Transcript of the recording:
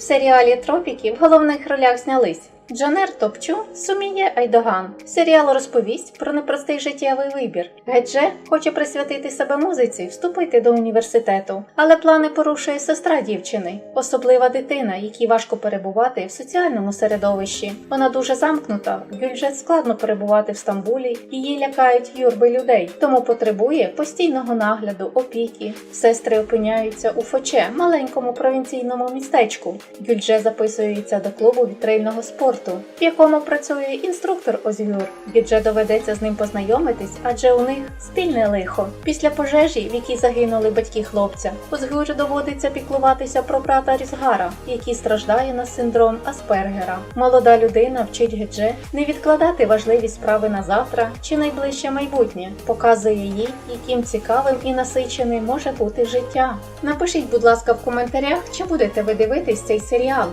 В серіалі Тропіки в головних ролях знялись Джанер Топчу, Суміє Айдоган. Серіал розповість про непростий життєвий вибір. Гедже хоче присвятити себе музиці, вступити до університету, але плани порушує сестра дівчини, особлива дитина, якій важко перебувати в соціальному середовищі. Вона дуже замкнута, Гюльже складно перебувати в Стамбулі, її лякають юрби людей, тому потребує постійного нагляду, опіки. Сестри опиняються у Фоче, маленькому провінційному містечку. Гюльже записується до клубу вітрильного спорту, в якому працює інструктор Озгюр. Гюльже доведеться з ним познайомитись, адже у них спільне лихо. Після пожежі, в якій загинули батьки хлопця, Озгюру доводиться піклуватися про брата Різгара, який страждає на синдром Аспергера. Молода людина вчить Гедже не відкладати важливі справи на завтра чи найближче майбутнє, показує їй, яким цікавим і насиченим може бути життя. Напишіть, будь ласка, в коментарях, чи будете ви дивитись цей серіал.